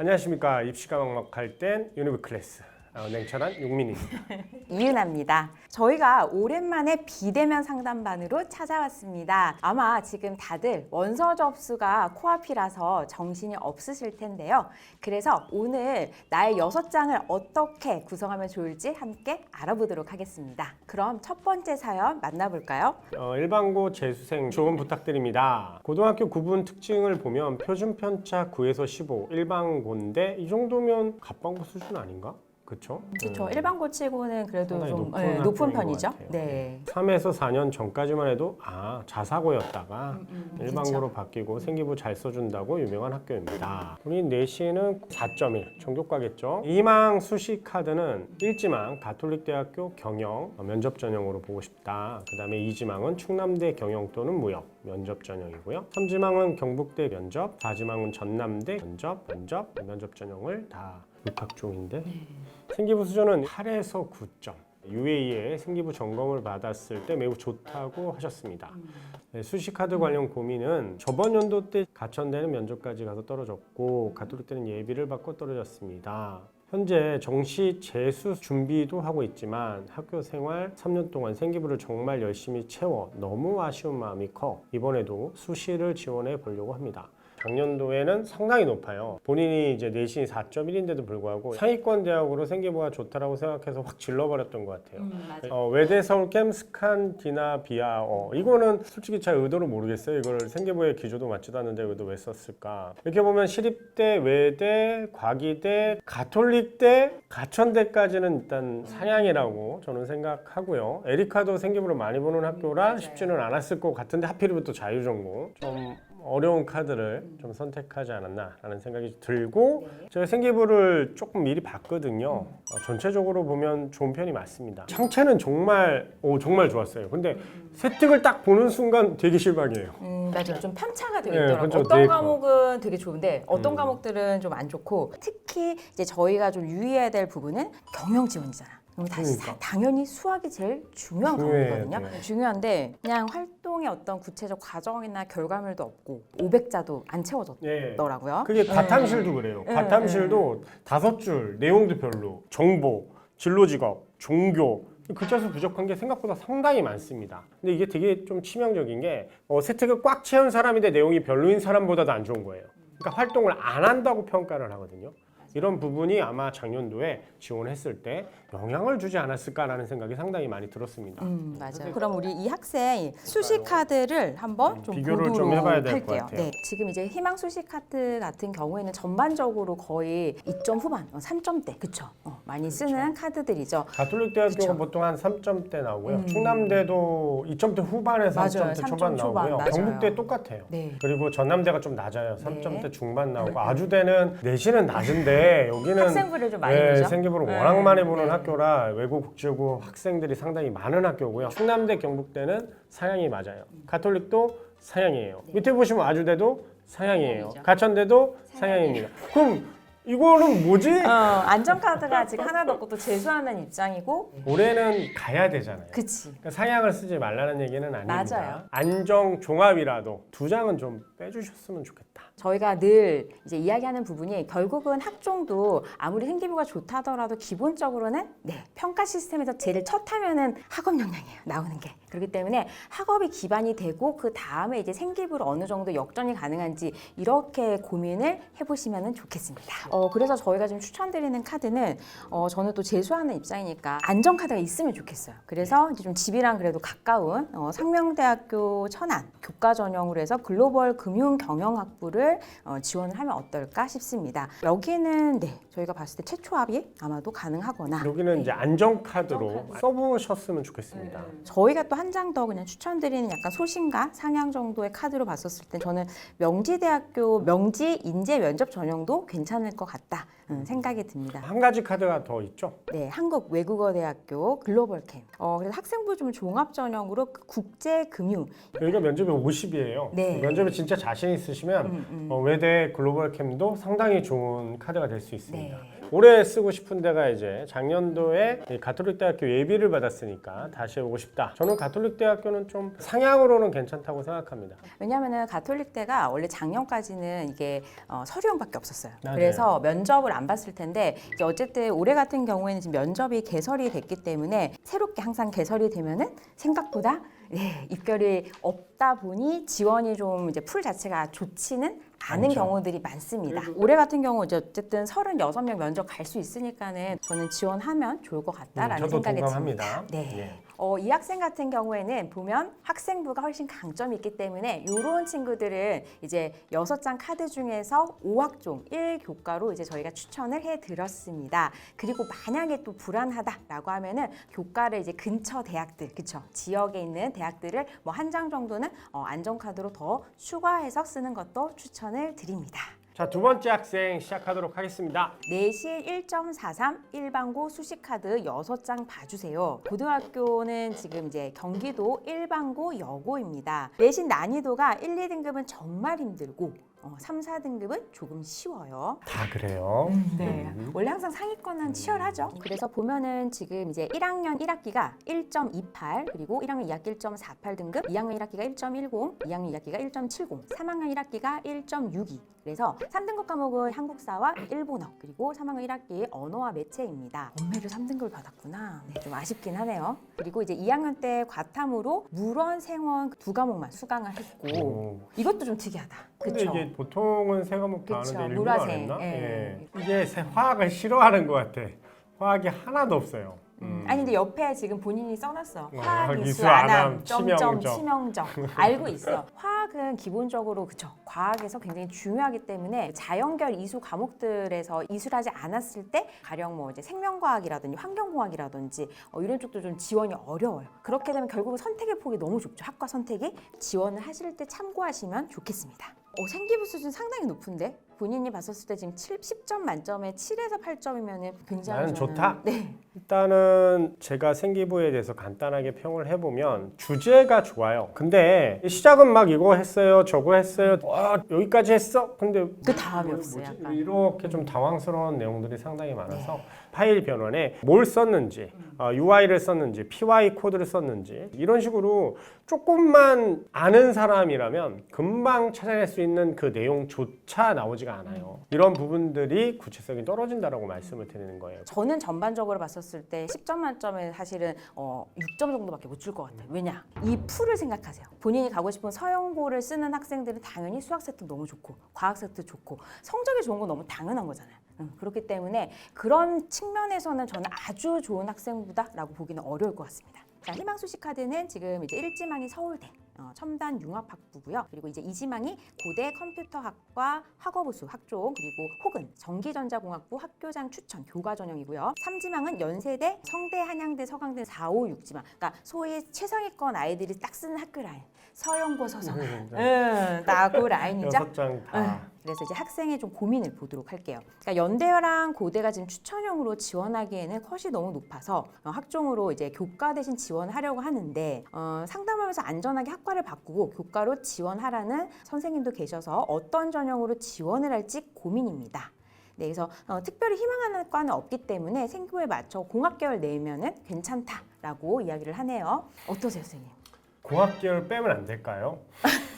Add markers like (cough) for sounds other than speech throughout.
안녕하십니까. 입시가 막막할 땐 유니브 클래스 어, 냉철한 용민입니다. (laughs) 이윤아입니다. 저희가 오랜만에 비대면 상담반으로 찾아왔습니다. 아마 지금 다들 원서 접수가 코앞이라서 정신이 없으실 텐데요. 그래서 오늘 나의 여섯 장을 어떻게 구성하면 좋을지 함께 알아보도록 하겠습니다. 그럼 첫 번째 사연 만나볼까요? 어, 일반고 재수생 조언 부탁드립니다. 고등학교 구분 특징을 보면 표준 편차 9에서 15 일반고인데 이 정도면 갑방고 수준 아닌가? 그렇죠? 그렇죠. 일반 고 치고는 그래도 상당히 좀 높은 네, 높은 것 편이죠. 같아요. 네. 3에서 4년 전까지만 해도 아 자사고였다가 음, 일반고로 바뀌고 생기부 잘 써준다고 유명한 학교입니다. 우리 내신은 4.1 정도과겠죠. 이망 수시 카드는 1지망 가톨릭 대학교 경영 어, 면접 전형으로 보고 싶다. 그 다음에 2지망은 충남대 경영 또는 무역 면접 전형이고요. 3지망은 경북대 면접, 4지망은 전남대 면접, 면접, 면접 전형을 다 육학종인데 생기부 수준은 8에서 9점. UAE에 생기부 점검을 받았을 때 매우 좋다고 하셨습니다. 네, 수시카드 관련 고민은 저번 연도 때 가천대는 면접까지 가서 떨어졌고 가톨릭 때는 예비를 받고 떨어졌습니다. 현재 정시 재수 준비도 하고 있지만 학교 생활 3년 동안 생기부를 정말 열심히 채워 너무 아쉬운 마음이 커 이번에도 수시를 지원해 보려고 합니다. 작년도에는 상당히 높아요. 본인이 이제 내신이 4.1인데도 불구하고 상위권 대학으로 생기부가 좋다라고 생각해서 확 질러버렸던 것 같아요. 어, 외대 서울 캠 스칸 디나 비아 어, 이거는 솔직히 잘 의도를 모르겠어요. 이걸 생계부의 기조도 맞지도 않는데 의도 왜 썼을까? 이렇게 보면 시립대, 외대, 과기대, 가톨릭대, 가천대까지는 일단 사양이라고 저는 생각하고요. 에리카도 생계부를 많이 보는 학교라 쉽지는 않았을 것 같은데 하필이면 또 자유전공 좀 어려운 카드를 좀 선택하지 않았나라는 생각이 들고 제가 생기부를 조금 미리 봤거든요. 어, 전체적으로 보면 좋은 편이 맞습니다. 형체는 정말 오 정말 좋았어요. 근데 세특을 딱 보는 순간 되게 실망이에요. 음, 맞아요. 좀 편차가 되게 네, 있더라고요. 그렇죠. 어떤 네, 과목은 되게 좋은데 어떤 음. 과목들은 좀 안 좋고 특히 이제 저희가 좀 유의해야 될 부분은 경영 지원이잖아. 그럼 다시 그러니까. 사- 당연히 수학이 제일 중요한 과목이거든요. 돼요. 중요한데 그냥 활동의 어떤 구체적 과정이나 결과물도 없고 500자도 안 채워졌더라고요. 예. 그게 과탐실도 그래요. 네, 과탐실도 다섯 줄 내용도 별로 정보, 진로 직업, 종교 글자 수 부족한 게 생각보다 상당히 많습니다. 근데 이게 되게 좀 치명적인 게 어, 세특을 꽉 채운 사람인데 내용이 별로인 사람보다도 안 좋은 거예요. 그러니까 활동을 안 한다고 평가를 하거든요. 이런 부분이 아마 작년도에 지원했을 때 영향을 주지 않았을까라는 생각이 상당히 많이 들었습니다. 음, 맞아요. 그럼 우리 이 학생 수시 카드를 한번 좀 비교를 좀 보도록 해봐야 될 것 할게요. 같아요. 네, 지금 이제 희망 수시 카드 같은 경우에는 전반적으로 거의 2점 후반, 어, 3점대, 그쵸? 어, 많이 쓰는 카드들이죠. 가톨릭 대학교가 그쵸. 보통 한 3점대 나오고요. 음. 충남대도 2점대 후반에서 맞아요. 3점대 3점 초반 초반, 나오고요. 맞아요. 경북대 똑같아요. 네. 그리고 전남대가 좀 낮아요. 3점대 네. 중반 나오고 아주대는 내신은 낮은데 여기는 학생부를 좀 많이 네, 보죠. 생기부를 네. 워낙 많이 보는 네. 학교라 외국 국제고 학생들이 상당히 많은 학교고요. 충남대, 경북대는 사양이 맞아요. 가톨릭도 사양이에요. 밑에 보시면 아주대도 사양이에요. 네. 사양이죠. 가천대도 사양입니다. 그럼 이거는 뭐지? 어, 안전카드가 지금 하나도 없고 또 재수하는 입장이고 올해는 가야 되잖아요. 그치 그러니까 상향을 쓰지 말라는 얘기는 아닙니다. 맞아요. 안정 종합이라도 두 장은 좀 빼주셨으면 좋겠다. 저희가 늘 이제 이야기하는 부분이 결국은 학종도 아무리 생기부가 좋다더라도 기본적으로는 네, 평가 시스템에서 제일 첫 하면은 학업 역량이에요 나오는 게 그렇기 때문에 학업이 기반이 되고 그 다음에 이제 생기부를 어느 정도 역전이 가능한지 이렇게 고민을 해보시면 좋겠습니다. 어, 그래서 저희가 좀 추천드리는 카드는 어, 저는 또 재수하는 입장이니까 안전 카드가 있으면 좋겠어요. 그래서 이제 좀 집이랑 그래도 가까운 어, 상명대학교 천안 교과 전형으로 해서 글로벌 금융 경영학부를 어, 지원을 하면 어떨까 싶습니다. 여기는 네 저희가 봤을 때 최초 합이 아마도 가능하거나 여기는 이제 안정카드로 써보셨으면 좋겠습니다. 저희가 또 한 장 더 그냥 추천드리는 약간 소신가 상향 정도의 카드로 봤었을 때 저는 명지대학교 명지 인재 면접 전형도 괜찮을 것 같다 음, 생각이 듭니다. 한 가지 카드가 더 있죠. 네, 한국 외국어 대학교 글로벌 캠. 어, 그래서 학생부 좀 종합 전형으로 국제 금융. 여기가 면접이 50이에요. 네. 면접이 진짜 자신 있으시면 음, 음. 어, 외대 글로벌 캠도 상당히 좋은 카드가 될 수 있습니다. 네. 올해 쓰고 싶은 데가 이제 작년도에 이 가톨릭 대학교 예비를 받았으니까 다시 해보고 싶다. 저는 가톨릭 대학교는 좀 상향으로는 괜찮다고 생각합니다. 왜냐하면 가톨릭대가 원래 작년까지는 이게 어, 서류형밖에 없었어요. 맞아요. 그래서 면접을 안 봤을 텐데 이제 어쨌든 올해 같은 경우에는 지금 면접이 개설이 됐기 때문에 새롭게 항상 개설이 되면은 생각보다 네, 입결이 없다 보니 지원이 좀 이제 풀 자체가 좋지는 않은 많죠. 경우들이 많습니다. 올해 같은 경우 이제 어쨌든 36명 면접 갈 수 있으니까는 저는 지원하면 좋을 것 같다라는 음, 저도 생각이. 듭니다. 네. 예. 어, 이 학생 같은 경우에는 보면 학생부가 훨씬 강점이 있기 때문에 이런 친구들은 이제 여섯 장 카드 중에서 5학종 1교과로 이제 저희가 추천을 해 드렸습니다. 그리고 만약에 또 불안하다라고 하면은 교과를 이제 근처 대학들, 그쵸? 지역에 있는 대학들을 뭐 한 장 정도는 어, 안전카드로 더 추가해서 쓰는 것도 추천을 드립니다. 자, 두 번째 학생 시작하도록 하겠습니다. 내신 1.43 일반고 수시카드 6장 봐주세요. 고등학교는 지금 이제 경기도 일반고 여고입니다. 내신 난이도가 1, 2등급은 정말 힘들고 어, 3, 4등급은 조금 쉬워요. 다 그래요. 네. 원래 항상 상위권은 치열하죠. 그래서 보면은 지금 이제 1학년 1학기가 1.28 그리고 1학년 2학기 1.48 등급, 2학년 1학기가 1.10, 2학년 2학기가 1.70, 3학년 1학기가 1.62. 그래서 3등급 과목은 한국사와 일본어 그리고 3학년 1학기 언어와 매체입니다. 원매를 3등급을 받았구나. 네, 좀 아쉽긴 하네요. 그리고 이제 2학년 때 과탐으로 물원, 생원 두 과목만 수강을 했고 오. 이것도 좀 특이하다. 근데 그쵸? 이게 보통은 세 과목 다 그쵸, 하는데 일부러 안 물화생, 했나? 예. 예. 이게 세- 화학을 싫어하는 것 같아. 화학이 하나도 없어요. 음. 아니 근데 옆에 지금 본인이 써놨어. 어, 화학 이수 안함 점점 치명적. (laughs) 알고 있어. 화학은 기본적으로 그쵸 과학에서 굉장히 중요하기 때문에 자연결 이수 과목들에서 이수를 하지 않았을 때 가령 뭐 이제 생명과학이라든지 환경공학이라든지 어, 이런 쪽도 좀 지원이 어려워요. 그렇게 되면 결국 선택의 폭이 너무 좁죠. 학과 선택이 지원을 하실 때 참고하시면 좋겠습니다. 어, 생기부 수준 상당히 높은데 본인이 봤었을 때 지금 7, 10점 만점에 7에서 8점이면은 굉장히 나는 저는- 좋다? 네. 일단은 제가 생기부에 대해서 간단하게 평을 해보면 주제가 좋아요. 근데 시작은 막 이거 했어요, 저거 했어요, 와 여기까지 했어. 근데 그 다음이 뭐- 없어요. 뭐지? 약간. 이렇게 좀 당황스러운 내용들이 상당히 많아서 네. 파일 변환에 뭘 썼는지, 어, UI를 썼는지, PY 코드를 썼는지 이런 식으로 조금만 아는 사람이라면 금방 찾아낼 수 있는 그 내용조차 나오지가 않아요. 이런 부분들이 구체성이 떨어진다라고 말씀을 드리는 거예요. 저는 전반적으로 봤었을 때 10점 만점에 사실은 어, 6점 정도밖에 못 줄 것 같아요. 왜냐? 이 풀을 생각하세요. 본인이 가고 싶은 서영고를 쓰는 학생들은 당연히 수학 세트 너무 좋고 과학 세트 좋고 성적이 좋은 건 너무 당연한 거잖아요. 음, 그렇기 때문에 그런 측면에서는 저는 아주 좋은 학생부다라고 보기는 어려울 것 같습니다. 자, 희망수식 카드는 지금 이제 일지망이 서울대 어, 첨단 융합학부고요. 그리고 이제 이지망이 고대 컴퓨터학과 학업우수 학종 그리고 혹은 전기전자공학부 학교장 추천 교과 전형이고요. 삼지망은 연세대, 성대, 한양대, 서강대 4, 5, 6지망. 그러니까 소위 최상위권 아이들이 딱 쓰는 학교 라인. 서영고 서성아. 음, 응, 나고 라인이죠. 여섯 장 다. 네. 그래서 이제 학생의 좀 고민을 보도록 할게요. 그러니까 연대랑 고대가 지금 추천형으로 지원하기에는 컷이 너무 높아서 어, 학종으로 이제 교과 대신 지원하려고 하는데 어, 상담하면서 안전하게 학과를 바꾸고 교과로 지원하라는 선생님도 계셔서 어떤 전형으로 지원을 할지 고민입니다. 네, 그래서 어, 특별히 희망하는 과는 없기 때문에 생교에 맞춰 공학계열 내면은 괜찮다라고 이야기를 하네요. 어떠세요, 선생님? 공학계열 빼면 안 될까요?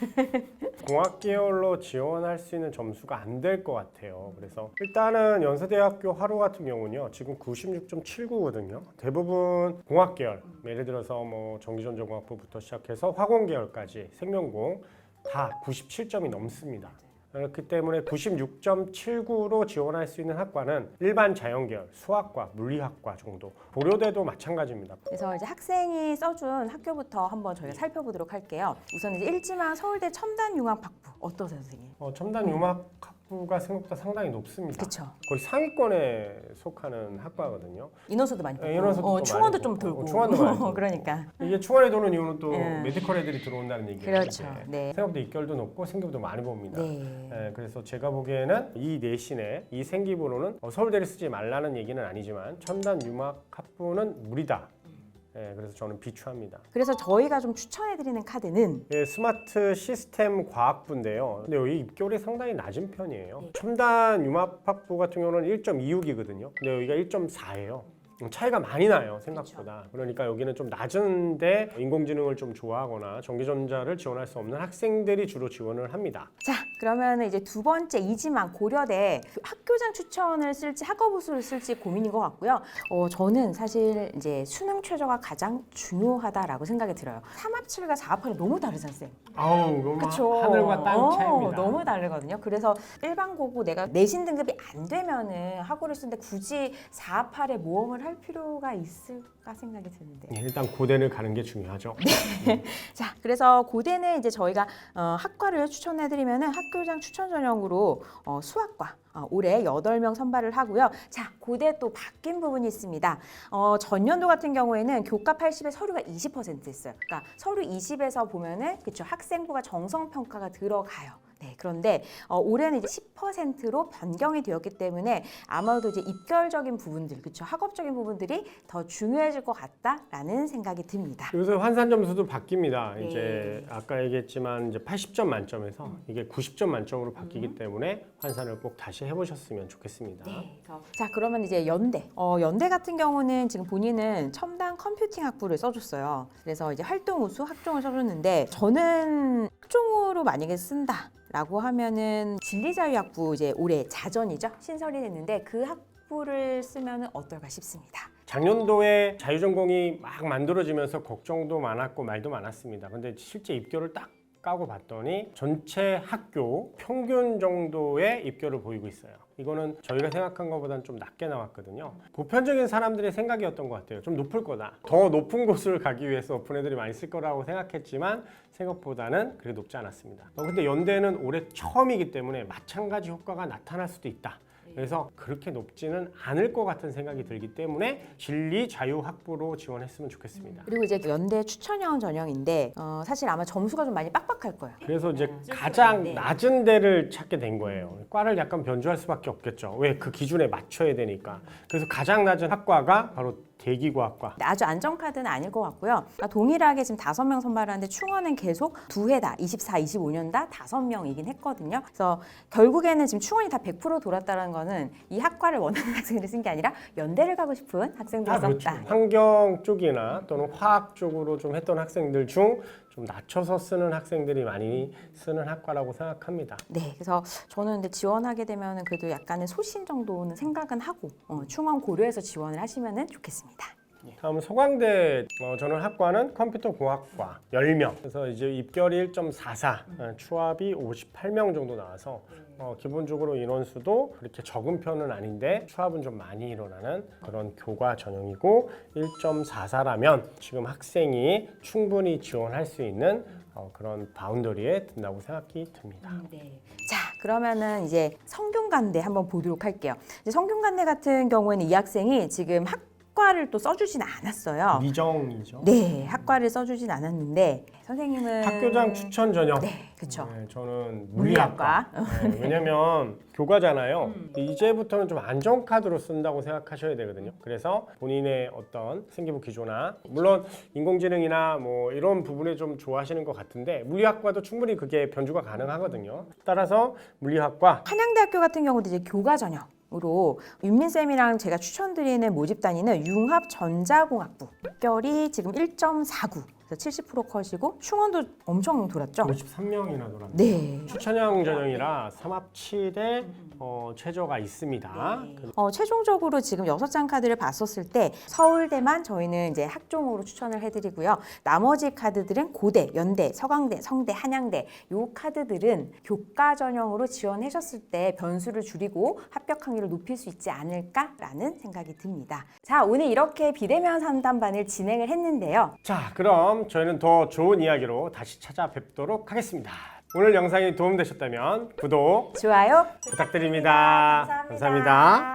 (laughs) 공학 계열로 지원할 수 있는 점수가 안 될 것 같아요. 그래서 일단은 연세대학교 하루 같은 경우는요, 지금 96.79거든요. 대부분 공학 계열, 예를 들어서 뭐 전기전자공학부부터 시작해서 화공 계열까지 생명공 다 97점이 넘습니다. 그렇기 때문에 96.79로 지원할 수 있는 학과는 일반 자연계열, 수학과, 물리학과 정도. 고려대도 마찬가지입니다. 그래서 이제 학생이 써준 학교부터 한번 저희가 살펴보도록 할게요. 우선 이제 일지망 서울대 첨단 융합 학부 어떠세요, 선생님? 어, 첨단 융합 학부가 생각보다 상당히 높습니다. 그렇죠. 거의 상위권에 속하는 학과거든요. 인원수도 많이 네, 인원수도 어, 또 충원도 많이 좀 보고, 들고, 어, 충원도 많이 (laughs) 들고. 그러니까 이게 충원에 도는 이유는 또 예. 메디컬 애들이 들어온다는 얘기예요. 그렇죠. 네. 생각보다 입결도 높고 생기부도 많이 봅니다. 네. 예, 그래서 제가 보기에는 이 내신에 이 생기부로는 어, 서울대를 쓰지 말라는 얘기는 아니지만 첨단 융합학부는 무리다. 예, 그래서 저는 비추합니다. 그래서 저희가 좀 추천해드리는 카드는 예, 스마트 시스템 과학부인데요. 근데 여기 입결이 상당히 낮은 편이에요. 네. 첨단 융합학부 같은 경우는 1.26이거든요. 근데 여기가 1.4예요. 차이가 많이 나요 생각보다 그러니까 여기는 좀 낮은데 인공지능을 좀 좋아하거나 전기전자를 지원할 수 없는 학생들이 주로 지원을 합니다 자 그러면 이제 두 번째 이지만 고려대 학교장 추천을 쓸지 학업 우수를 쓸지 고민인 것 같고요. 어, 저는 사실 이제 수능 최저가 가장 중요하다라고 생각이 들어요. 3합7과 4합8이 너무 다르잖아요. 쌤. 아우 이거 그쵸. 하늘과 땅 어, 차이입니다 너무 다르거든요. 그래서 일반 고고 내가 내신 등급이 안 되면은 학고를 쓰는데 굳이 4합8에 모험을 할 필요가 있을까 생각이 드는데. 예, 일단 고대를 가는 게 중요하죠 (laughs) 자, 그래서 고대는 이제 저희가 어, 학과를 추천해드리면은 학교장 추천 전형으로 어, 수학과 어, 올해 8명 선발을 하고요. 자, 고대 또 바뀐 부분이 있습니다. 어, 전년도 같은 경우에는 교과 80에 서류가 20%였어요. 그러니까 서류 20에서 보면은 그쵸 학생부가 정성 평가가 들어가요. 네, 그런데 어, 올해는 이제 10%로 변경이 되었기 때문에 아마도 이제 입결적인 부분들, 그쵸 학업적인 부분들이 더 중요해질 것 같다라는 생각이 듭니다. 요새 환산 점수도 바뀝니다 네. 이제 아까 얘기했지만 이제 80점 만점에서 이게 90점 만점으로 바뀌기 때문에 환산을 꼭 다시 해보셨으면 좋겠습니다 네. 자 그러면 이제 연대. 어, 연대 같은 경우는 지금 본인은 첨단 컴퓨팅 학부를 써줬어요. 그래서 이제 활동 우수 학종을 써줬는데 저는 학종으로 만약에 쓴다. 라고 하면은 진리자유학부 이제 올해 자전이죠 신설이 됐는데 그 학부를 쓰면은 어떨까 싶습니다. 작년도에 자유전공이 막 만들어지면서 걱정도 많았고 말도 많았습니다. 근데 실제 입결을 딱 까고 봤더니 전체 학교 평균 정도의 입결을 보이고 있어요. 이거는 저희가 생각한 것보다는 좀 낮게 나왔거든요. 보편적인 사람들의 생각이었던 것 같아요. 좀 높을 거다. 더 높은 (laughs) 곳을 가기 위해서 높은 애들이 많이 쓸 거라고 생각했지만 생각보다는 그렇게 높지 않았습니다. 어, 근데 연대는 올해 처음이기 때문에 마찬가지 효과가 나타날 수도 있다. 그래서 그렇게 높지는 않을 것 같은 생각이 들기 때문에 진리 자유 학부로 지원했으면 좋겠습니다. 그리고 이제 연대 추천형 전형인데 어, 사실 아마 점수가 좀 많이 빡빡할 거예요. 그래서 이제 가장 네. 낮은 데를 찾게 된 거예요. 과를 약간 변주할 수밖에 없겠죠. 왜 그 기준에 맞춰야 되니까. 그래서 가장 낮은 학과가 바로 대기과학과. 아주 안정카드는 아닐 것 같고요. 그러니까 동일하게 지금 다섯 명 선발하는데 충원은 계속 두 해다 24, 25년 다 다섯 명이긴 했거든요. 그래서 결국에는 지금 충원이 다 100% 돌았다는 거는 이 학과를 원하는 (laughs) 학생들이 쓴 게 아니라 연대를 가고 싶은 학생들이 아, 그렇죠. 썼다. 환경 쪽이나 또는 화학 쪽으로 좀 했던 학생들 중 좀 낮춰서 쓰는 학생들이 많이 쓰는 학과라고 생각합니다. 네, 그래서 저는 근데 지원하게 되면 그래도 약간의 소신 정도는 생각은 하고 어, 충원 고려해서 지원을 하시면 좋겠습니다. 다음 소강대 어, 저는 학과는 컴퓨터 공학과 10명 그래서 이제 입결이 1.44 어, 추합이 58명 정도 나와서 어, 기본적으로 인원수도 그렇게 적은 편은 아닌데 추합은 좀 많이 일어나는 그런 교과 전형이고 1.44라면 지금 학생이 충분히 지원할 수 있는 어, 그런 바운더리에 든다고 생각이 듭니다. 자, 그러면은 이제 성균관대 한번 보도록 할게요. 이제 성균관대 같은 경우에는 이 학생이 지금 학 과를 또 써주진 않았어요. 미정이죠. 네, 학과를 써주진 않았는데 선생님은 학교장 추천 전형. 네, 그렇죠. 네, 저는 물리학과. 물리학과. 네, 왜냐면 교과잖아요. 음. 이제부터는 좀 안전 카드로 쓴다고 생각하셔야 되거든요. 그래서 본인의 어떤 생기부 기조나 물론 인공지능이나 뭐 이런 부분에 좀 좋아하시는 것 같은데 물리학과도 충분히 그게 변주가 가능하거든요. 따라서 물리학과 한양대학교 같은 경우도 이제 교과 전형 으로 윤민 쌤이랑 제가 추천드리는 모집 단위는 융합 전자공학부 결이 지금 1.49. 그래서 70% 컷이고 충원도 엄청 돌았죠. 53명이나 돌았네요. 네. 추천형 전형이라 3합7에 어, 최저가 있습니다. 어, 최종적으로 지금 여섯 장 카드를 봤었을 때 서울대만 저희는 이제 학종으로 추천을 해드리고요. 나머지 카드들은 고대, 연대, 서강대, 성대, 한양대 요 카드들은 교과 전형으로 지원하셨을 때 변수를 줄이고 합격 확률을 높일 수 있지 않을까라는 생각이 듭니다. 자, 오늘 이렇게 비대면 상담반을 진행을 했는데요. 자, 그럼 저희는 더 좋은 이야기로 다시 찾아뵙도록 하겠습니다. 오늘 영상이 도움되셨다면 구독 좋아요 부탁드립니다. 감사합니다. 감사합니다.